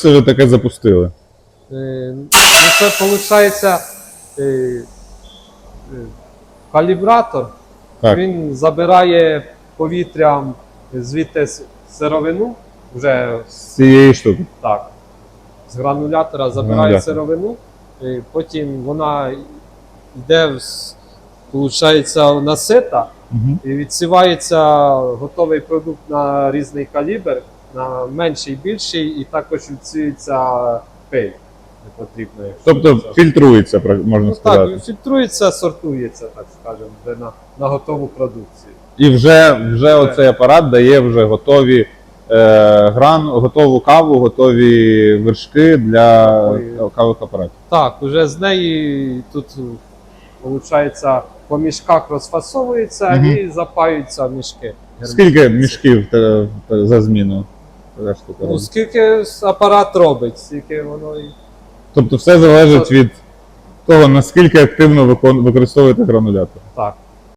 Це ви таке запустили. Е, ну, це виходить е, е, калібратор. Так. Він забирає повітрям звідти с- сировину, вже З цієї штуки. так, з гранулятора забирає Гранулятор. сировину, і потім вона йде в, с- получається, на сета Угу. і відсівається готовий продукт на різний калібр, на менший, більший, і також відсіюється пиль непотрібної. Тобто фільтрується, можна Ну сказати. так, фільтрується, сортується, так скажемо, вже на, на готову продукцію. І вже, вже оцей апарат дає вже готові е, гран, готову каву, готові вершки для кавових апаратів. Так, уже з неї тут, виходить, по мішках розфасовується Мгм. і запаються мішки. Скільки мішків за зміну? Така штука Ну, робить? скільки апарат робить, скільки воно і. Тобто все залежить від того, наскільки активно викон- використовуєте гранулятор. Так.